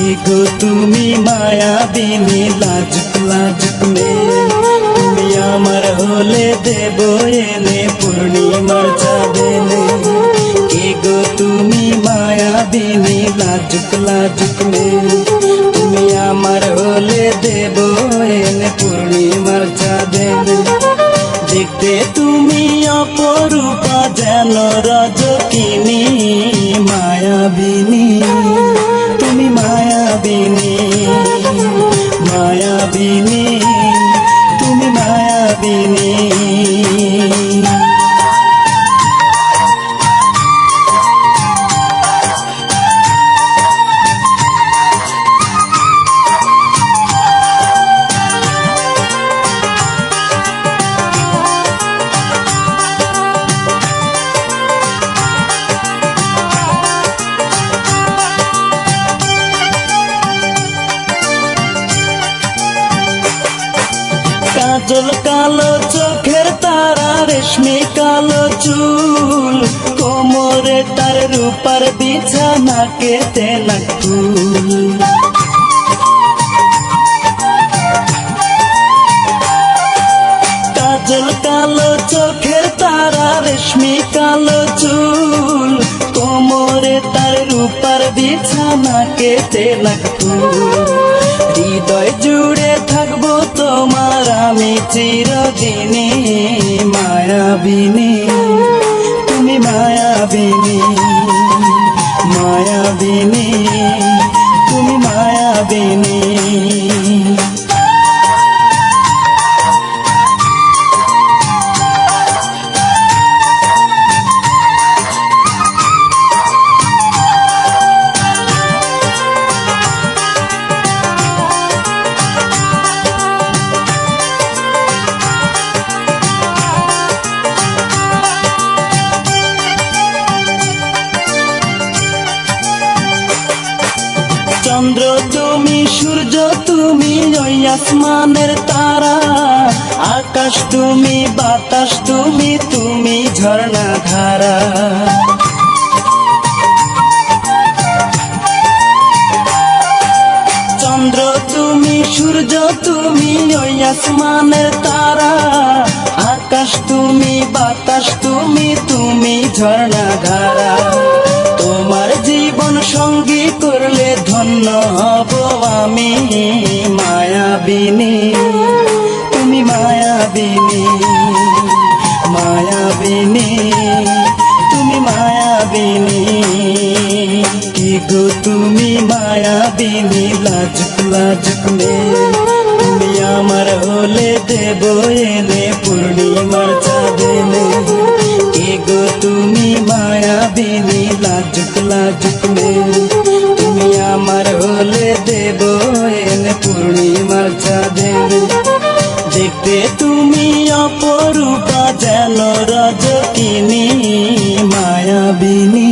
গো, তুমি মায়া বিনি লাজুক লাজুক মেয়ে তুমি আমার হলে দেব এনে পূর্ণিমার চাঁদেনে কি গো, তুমি মায়া বিনি লাজুক লাজুক মেয়ে তুমি আমার হলে দেব এনে পূর্ণিমার চাঁদেনে দেখতে তুমি অপরূপা যেন রজকিনী মায়াবিনী তুমি মায়াবিনী মায়াবিনী। কাজল কালো চোখের তারা রেশমি কালো চুল। কোমরে তার রূপার বিছানা কেতে নাকুল কাজল কালো চোখের তারা রেশমি কালো চুল। কোমরে তার রূপার বিছানা কেতে নাকুল হৃদয় জুড়ে থাকব তোমার আমি চিরদিনে মায়াবিনী। তুমি মায়াবিনী মায়াবিনী। তুমি মায়াবিনী। চন্দ্র, তুমি সূর্য, তুমি ওই আসমানের তারা। আকাশ, তুমি বাতাস, তুমি তুমি ঝর্ণা ধারা চন্দ্র, তুমি সূর্য, তুমি ওই আসমানের তারা। আকাশ, তুমি বাতাস, তুমি তুমি ঝর্ণা ধারা তোমার জীবন সঙ্গী ধন্য হব আমি মায়াবিনী, তুমি মায়াবিনী মায়াবিনী, তুমি মায়াবিনী। কি গো তুমি মায়াবিনী, লাজুক লাজুক মেয়ে তুমি আমার হলে দেব এনে, পূর্ণিমার চাঁদেনে কে গো তুমি মায়াবিনী, লাজুক লাজুক মেয়ে পূর্ণিমার চাঁদের দেখতে তুমি অপরূপা যেন রজকিনী মায়াবিনী।